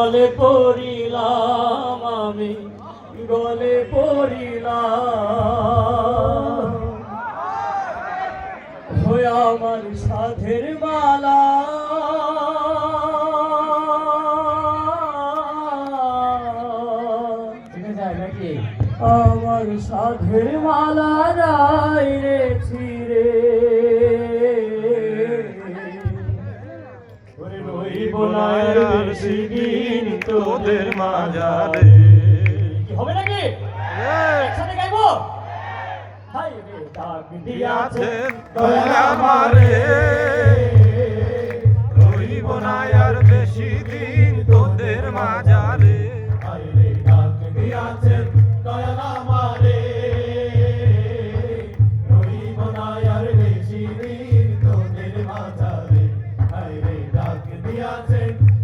গলে পড়িলাম আমি গলে পড়িলাম। হয়ে আমার সাধের মালা। আমার সাধের মালারা রইব না তোদের মাঝারে। হবে নাকি? একসাথে গাইবো? ভাই দয়া মারে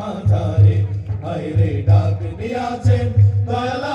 মাথারে হায় রে ডাক দিয়াছেন দয়ালা